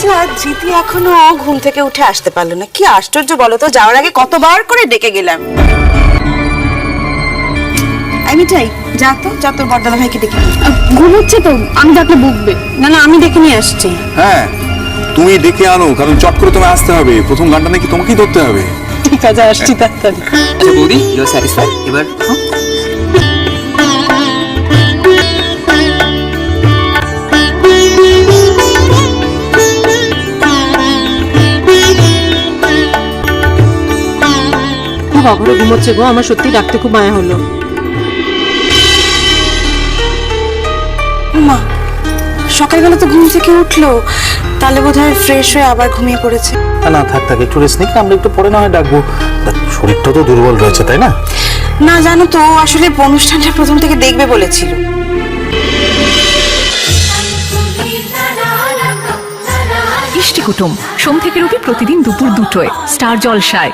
আচ্ছা জিতি এখনও ঘুম থেকে উঠে আসতে পারল না। কি আশ্চর্য বলো তো যাওয়ার আগে কতবার করে ডেকে গেলাম। আমি চাই যা তো যা তোর বড়দাদা ভাইকে ডেকে ঘুমোচ্ছে তো আমি ডাকলে বকবে না না আমি ডেকে নিয়ে আসছি। হ্যাঁ তুমি ডেকে আনো কারণ চট করে তোমায় আসতে হবে। প্রথম গানটা নাকি তোমাকেই ধরতে হবে। ঠিক আছে আসছি তাড়াতাড়ি। আচ্ছা বৌদি ইউ স্যাটিসফাইড এবার খুব অঘরে ঘুমোচ্ছে গো আমার সত্যি ডাকতে খুব মায়া হলো। মা সকালবেলা তো ঘুম থেকে উঠল তাহলে বোধহয় ফ্রেশ হয়ে আবার ঘুমিয়ে পড়েছে। না, না থাক থাক একটু রেস্ট নিক আমরা একটু পরে না হয় ডাকবো। শরীরটা তো দুর্বল রয়েছে তাই না? না জানো তো আসলে অনুষ্ঠানটা প্রথম থেকে দেখবে বলেছিল। ইষ্টি কুটুম সোম থেকে রবি প্রতিদিন দুপুর দুটোয় স্টার জলসায়।